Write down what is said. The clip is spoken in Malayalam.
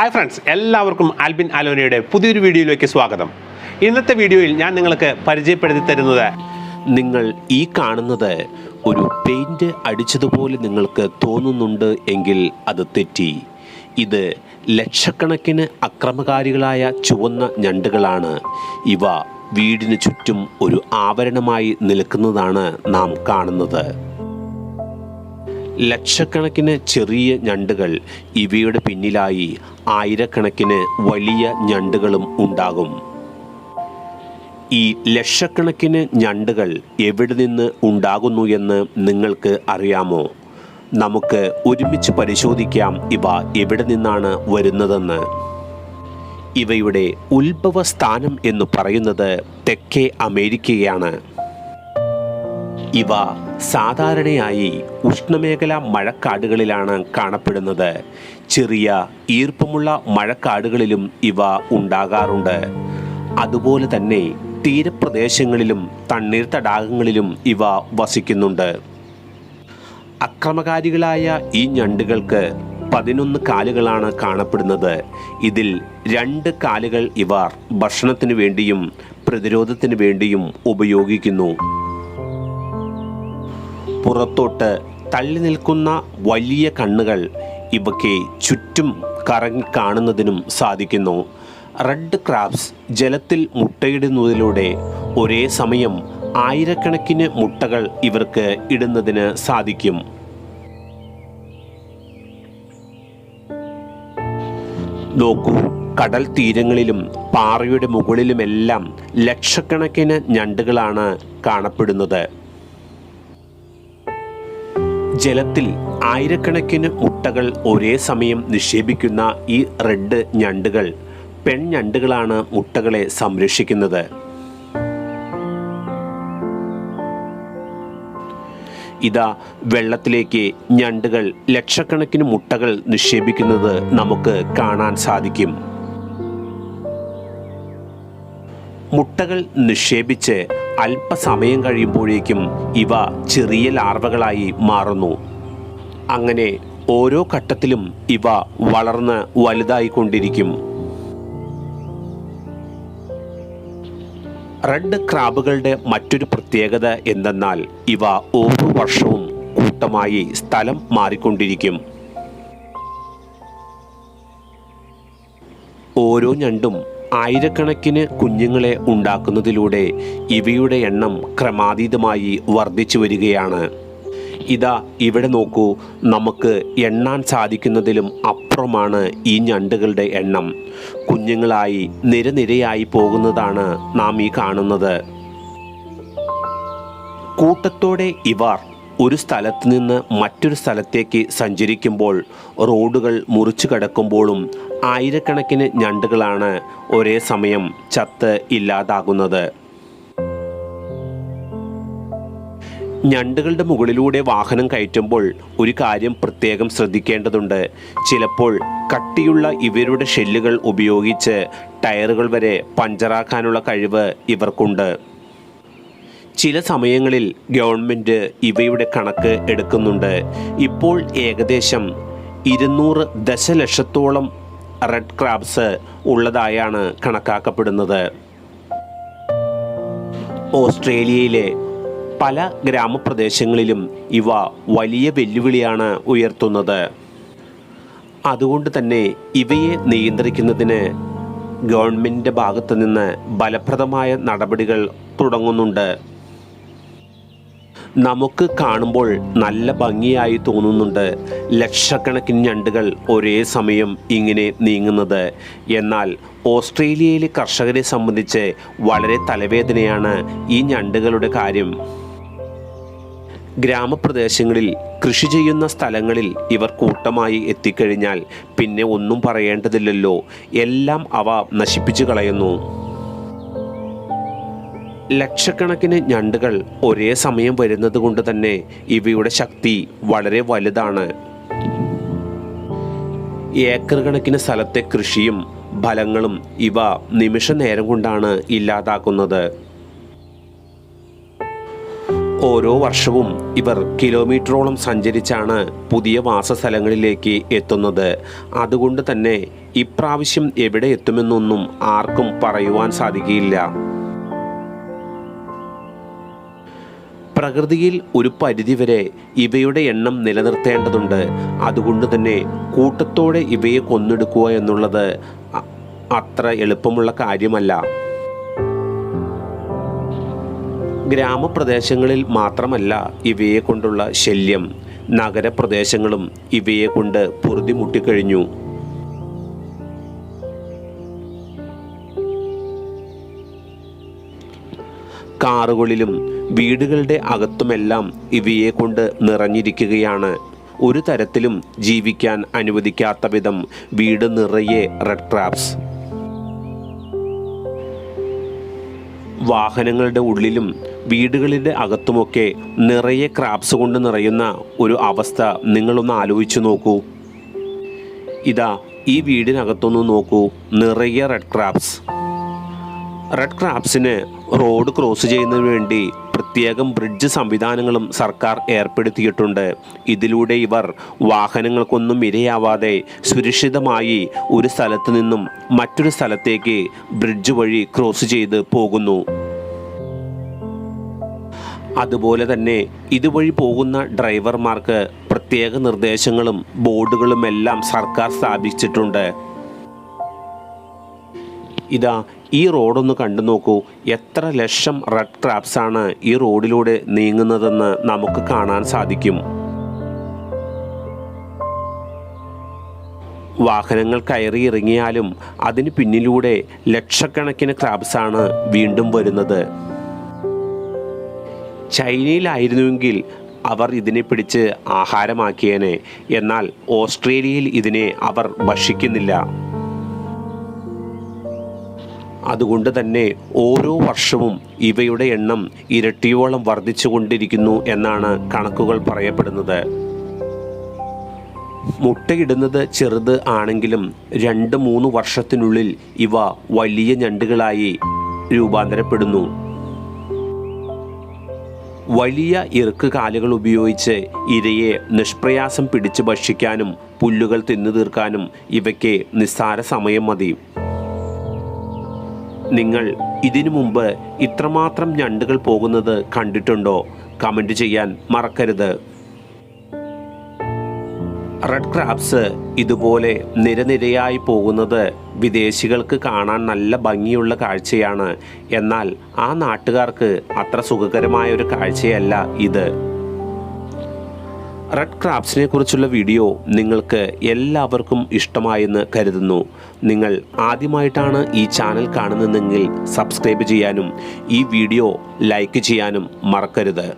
ഹായ് ഫ്രണ്ട്സ് എല്ലാവർക്കും ആൽബിൻ അലോനയുടെ പുതിയൊരു വീഡിയോയിലേക്ക് സ്വാഗതം. ഇന്നത്തെ വീഡിയോയിൽ ഞാൻ നിങ്ങൾക്ക് പരിചയപ്പെടുത്തി തരുന്നത് നിങ്ങൾ ഈ കാണുന്നത് ഒരു പെയിന്റ് അടിച്ചതുപോലെ നിങ്ങൾക്ക് തോന്നുന്നുണ്ട് എങ്കിൽ അത് തെറ്റി. ഇത് ലക്ഷക്കണക്കിന് അക്രമകാരികളായ ചുവന്ന ഞണ്ടുകളാണ്. ഇവ വീടിന് ചുറ്റും ഒരു ആവരണമായി നിൽക്കുന്നതാണ് നാം കാണുന്നത്. ലക്ഷക്കണക്കിന് ചെറിയ ഞണ്ടുകൾ ഇവയുടെ പിന്നിലായി ആയിരക്കണക്കിന് വലിയ ഞണ്ടുകളും ഉണ്ടാകും. ഈ ലക്ഷക്കണക്കിന് ഞണ്ടുകൾ എവിടെ നിന്ന് ഉണ്ടാകുന്നു എന്ന് നിങ്ങൾക്ക് അറിയാമോ? നമുക്ക് ഒരുമിച്ച് പരിശോധിക്കാം ഇവ എവിടെ നിന്നാണ് വരുന്നതെന്ന്. ഇവയുടെ ഉത്ഭവ സ്ഥാനം എന്ന് പറയുന്നത് തെക്കേ അമേരിക്കയാണ്. ഇവ സാധാരണയായി ഉഷ്ണമേഖലാ മഴക്കാടുകളിലാണ് കാണപ്പെടുന്നത്. ചെറിയ ഈർപ്പമുള്ള മഴക്കാടുകളിലും ഇവ ഉണ്ടാകാറുണ്ട്. അതുപോലെ തന്നെ തീരപ്രദേശങ്ങളിലും തണ്ണീർത്തടാകങ്ങളിലും ഇവ വസിക്കുന്നുണ്ട്. അക്രമകാരികളായ ഈ ഞണ്ടുകൾക്ക് പതിനൊന്ന് കാലുകളാണ് കാണപ്പെടുന്നത്. ഇതിൽ രണ്ട് കാലുകൾ ഇവർ ഭക്ഷണത്തിനു വേണ്ടിയും പ്രതിരോധത്തിനു വേണ്ടിയും ഉപയോഗിക്കുന്നു. പുറത്തോട്ട് തള്ളി നിൽക്കുന്ന വലിയ കണ്ണുകൾ ഇവയ്ക്ക് ചുറ്റും കറങ്ങി കാണുന്നതിനും സാധിക്കുന്നു. റെഡ് ക്രാബ്സ് ജലത്തിൽ മുട്ടയിടുന്നതിലൂടെ ഒരേ സമയം ആയിരക്കണക്കിന് മുട്ടകൾ ഇവർക്ക് ഇടുന്നതിന് സാധിക്കും. നോക്കൂ കടൽ തീരങ്ങളിലും പാറയുടെ മുകളിലുമെല്ലാം ലക്ഷക്കണക്കിന് ഞണ്ടുകളാണ് കാണപ്പെടുന്നത്. ജലത്തിൽ ആയിരക്കണക്കിന് മുട്ടകൾ ഒരേ സമയം നിക്ഷേപിക്കുന്ന ഈ റെഡ് ഞണ്ടുകൾ പെൺഞണ്ടുകളാണ് മുട്ടകളെ സംരക്ഷിക്കുന്നത്. ഇതാ വെള്ളത്തിലേക്ക് ഞണ്ടുകൾ ലക്ഷക്കണക്കിന് മുട്ടകൾ നിക്ഷേപിക്കുന്നത് നമുക്ക് കാണാൻ സാധിക്കും. മുട്ടകൾ നിക്ഷേപിച്ച് അല്പസമയം കഴിയുമ്പോഴേക്കും ഇവ ചെറിയ ലാർവകളായി മാറുന്നു. അങ്ങനെ ഓരോ ഘട്ടത്തിലും ഇവ വളർന്ന് വലുതായിക്കൊണ്ടിരിക്കും. റെഡ് ക്രാബുകളുടെ മറ്റൊരു പ്രത്യേകത എന്തെന്നാൽ ഇവ ഓരോ വർഷവും കൂട്ടമായി സ്ഥലം മാറിക്കൊണ്ടിരിക്കും. ഓരോ ഞണ്ടും ആയിരക്കണക്കിന് കുഞ്ഞുങ്ങളെ ഉണ്ടാക്കുന്നതിലൂടെ ഇവയുടെ എണ്ണം ക്രമാതീതമായി വർദ്ധിച്ചു വരികയാണ്. ഇതാ ഇവിടെ നോക്കൂ നമുക്ക് എണ്ണാൻ സാധിക്കുന്നതിലും അപ്പുറമാണ് ഈ ഞണ്ടുകളുടെ എണ്ണം. കുഞ്ഞുങ്ങളായി നിരനിരയായി പോകുന്നതാണ് നാം ഈ കാണുന്നത്. കൂട്ടത്തോടെ ഇവർ ഒരു സ്ഥലത്ത് നിന്ന് മറ്റൊരു സ്ഥലത്തേക്ക് സഞ്ചരിക്കുമ്പോൾ റോഡുകൾ മുറിച്ചു കടക്കുമ്പോഴും ആയിരക്കണക്കിന് ഞണ്ടുകളാണ് ഒരേ സമയം ചത്ത് ഇല്ലാതാകുന്നത്. ഞണ്ടുകളുടെ മുകളിലൂടെ വാഹനം കയറ്റുമ്പോൾ ഒരു കാര്യം പ്രത്യേകം ശ്രദ്ധിക്കേണ്ടതുണ്ട്. ചിലപ്പോൾ കട്ടിയുള്ള ഇവരുടെ ഷെല്ലുകൾ ഉപയോഗിച്ച് ടയറുകൾ വരെ പഞ്ചറാക്കാനുള്ള കഴിവ് ഇവർക്കുണ്ട്. ചില സമയങ്ങളിൽ ഗവൺമെന്റ് ഇവയുടെ കണക്ക് എടുക്കുന്നുണ്ട്. ഇപ്പോൾ ഏകദേശം ഇരുന്നൂറ് ദശലക്ഷത്തോളം റെഡ് ക്രാബ്സ് ഉള്ളതായാണ് കണക്കാക്കപ്പെടുന്നത്. ഓസ്ട്രേലിയയിലെ പല ഗ്രാമപ്രദേശങ്ങളിലും ഇവ വലിയ വെല്ലുവിളിയാണ് ഉയർത്തുന്നത്. അതുകൊണ്ട് തന്നെ ഇവയെ നിയന്ത്രിക്കുന്നതിന് ഗവൺമെന്റിന്റെ ഭാഗത്തു നിന്ന് ഫലപ്രദമായ നടപടികൾ തുടങ്ങുന്നുണ്ട്. നമുക്ക് കാണുമ്പോൾ നല്ല ഭംഗിയായി തോന്നുന്നുണ്ട്. ലക്ഷക്കണക്കിന് ഞണ്ടുകൾ ഒരേ സമയം ഇങ്ങനെ നീങ്ങുന്നത്. എന്നാൽ ഓസ്ട്രേലിയയിലെ കർഷകരെ സംബന്ധിച്ച് വളരെ തലവേദനയാണ് ഈ ഞണ്ടുകളുടെ കാര്യം. ഗ്രാമപ്രദേശങ്ങളിൽ കൃഷി ചെയ്യുന്ന സ്ഥലങ്ങളിൽ ഇവർ കൂട്ടമായി എത്തിക്കഴിഞ്ഞാൽ പിന്നെ ഒന്നും പറയേണ്ടതില്ലല്ലോ. എല്ലാം അവ നശിപ്പിച്ചു കളയുന്നു. ലക്ഷക്കണക്കിന് ഞണ്ടുകൾ ഒരേ സമയം വരുന്നത് കൊണ്ട് തന്നെ ഇവയുടെ ശക്തി വളരെ വലുതാണ്. ഏക്കർ കണക്കിന് സ്ഥലത്തെ കൃഷിയും ഫലങ്ങളും ഇവ നിമിഷ നേരം കൊണ്ടാണ് ഇല്ലാതാക്കുന്നത്. ഓരോ വർഷവും ഇവർ കിലോമീറ്ററോളം സഞ്ചരിച്ചാണ് പുതിയ വാസസ്ഥലങ്ങളിലേക്ക് എത്തുന്നത്. അതുകൊണ്ട് തന്നെ ഇപ്രാവശ്യം എവിടെ എത്തുമെന്നൊന്നും ആർക്കും പറയുവാൻ സാധിക്കുകയില്ല. പ്രകൃതിയിൽ ഒരു പരിധിവരെ ഇവയുടെ എണ്ണം നിലനിർത്തേണ്ടതുണ്ട്. അതുകൊണ്ട് തന്നെ കൂട്ടത്തോടെ ഇവയെ കൊന്നെടുക്കുക എന്നുള്ളത് അത്ര എളുപ്പമുള്ള കാര്യമല്ല. ഗ്രാമപ്രദേശങ്ങളിൽ മാത്രമല്ല ഇവയെ കൊണ്ടുള്ള ശല്യം. നഗരപ്രദേശങ്ങളും ഇവയെ കൊണ്ട് പൊറുതിമുട്ടിക്കഴിഞ്ഞു. കാറുകളിലും വീടുകളുടെ അകത്തുമെല്ലാം ഇവയെ കൊണ്ട് നിറഞ്ഞിരിക്കുകയാണ്. ഒരു തരത്തിലും ജീവിക്കാൻ അനുവദിക്കാത്ത വിധം വീട് നിറയെ റെഡ് ട്രാപ്സ് വാഹനങ്ങളുടെ ഉള്ളിലും വീടുകളിന്റെ അകത്തുമൊക്കെ നിറയെ ക്രാപ്സ് കൊണ്ട് നിറയുന്ന ഒരു അവസ്ഥ നിങ്ങളൊന്ന് ആലോചിച്ചു നോക്കൂ. ഇതാ ഈ വീടിനകത്തൊന്ന് നോക്കൂ. നിറയെ റെഡ് ക്രാബ്സ് റെഡ് ക്രാപ്സിന് റോഡ് ക്രോസ് ചെയ്യുന്നതിന് വേണ്ടി പ്രത്യേകം ബ്രിഡ്ജ് സംവിധാനങ്ങളും സർക്കാർ ഏർപ്പെടുത്തിയിട്ടുണ്ട്. ഇതിലൂടെ ഇവർ വാഹനങ്ങൾക്കൊന്നും ഇരയാവാതെ സുരക്ഷിതമായി ഒരു സ്ഥലത്ത് നിന്നും മറ്റൊരു സ്ഥലത്തേക്ക് ബ്രിഡ്ജ് വഴി ക്രോസ് ചെയ്ത് പോകുന്നു. അതുപോലെ തന്നെ ഇതുവഴി പോകുന്ന ഡ്രൈവർമാർക്ക് പ്രത്യേക നിർദ്ദേശങ്ങളും ബോർഡുകളും എല്ലാം സർക്കാർ സ്ഥാപിച്ചിട്ടുണ്ട്. ഇതാ ഈ റോഡൊന്ന് കണ്ടു നോക്കൂ. എത്ര ലക്ഷം റെഡ് ക്രാപ്സ് ആണ് ഈ റോഡിലൂടെ നീങ്ങുന്നതെന്ന് നമുക്ക് കാണാൻ സാധിക്കും. വാഹനങ്ങൾ കയറി ഇറങ്ങിയാലും അതിന് പിന്നിലൂടെ ലക്ഷക്കണക്കിന് ക്രാബ്സാണ് വീണ്ടും വരുന്നത്. ചൈനയിലായിരുന്നുവെങ്കിൽ അവർ ഇതിനെ പിടിച്ച് ആഹാരമാക്കിയേനെ. എന്നാൽ ഓസ്ട്രേലിയയിൽ ഇതിനെ അവർ ഭക്ഷിക്കുന്നില്ല. അതുകൊണ്ട് തന്നെ ഓരോ വർഷവും ഇവയുടെ എണ്ണം ഇരട്ടിയോളം വർദ്ധിച്ചുകൊണ്ടിരിക്കുന്നു എന്നാണ് കണക്കുകൾ പറയപ്പെടുന്നത്. മുട്ടയിടുന്നത് ചെറുത് ആണെങ്കിലും രണ്ട് മൂന്ന് വർഷത്തിനുള്ളിൽ ഇവ വലിയ ഞണ്ടുകളായി രൂപാന്തരപ്പെടുന്നു. വലിയ ഇറുക്ക് കാലുകൾ ഉപയോഗിച്ച് ഇരയെ നിഷ്പ്രയാസം പിടിച്ചു ഭക്ഷിക്കാനും പുല്ലുകൾ തിന്നു തീർക്കാനും ഇവയ്ക്ക് നിസ്സാര സമയം മതി. നിങ്ങൾ ഇതിനു മുമ്പ് ഇത്രമാത്രം ഞണ്ടുകൾ പോകുന്നത് കണ്ടിട്ടുണ്ടോ? കമന്റ് ചെയ്യാൻ മറക്കരുത്. റെഡ് ക്രാബ്സ് ഇതുപോലെ നിരനിരയായി പോകുന്നത് വിദേശികൾക്ക് കാണാൻ നല്ല ഭംഗിയുള്ള കാഴ്ചയാണ്. എന്നാൽ ആ നാട്ടുകാർക്ക് അത്ര സുഖകരമായ ഒരു കാഴ്ചയല്ല ഇത്. റെഡ് ക്രാപ്സിനെ കുറിച്ചുള്ള വീഡിയോ നിങ്ങൾക്ക് എല്ലാവർക്കും ഇഷ്ടമായെന്ന് കരുതുന്നു. നിങ്ങൾ ആദ്യമായിട്ടാണ് ഈ ചാനൽ കാണുന്നതെങ്കിൽ സബ്സ്ക്രൈബ് ചെയ്യാനും ഈ വീഡിയോ ലൈക്ക് ചെയ്യാനും മറക്കരുത്.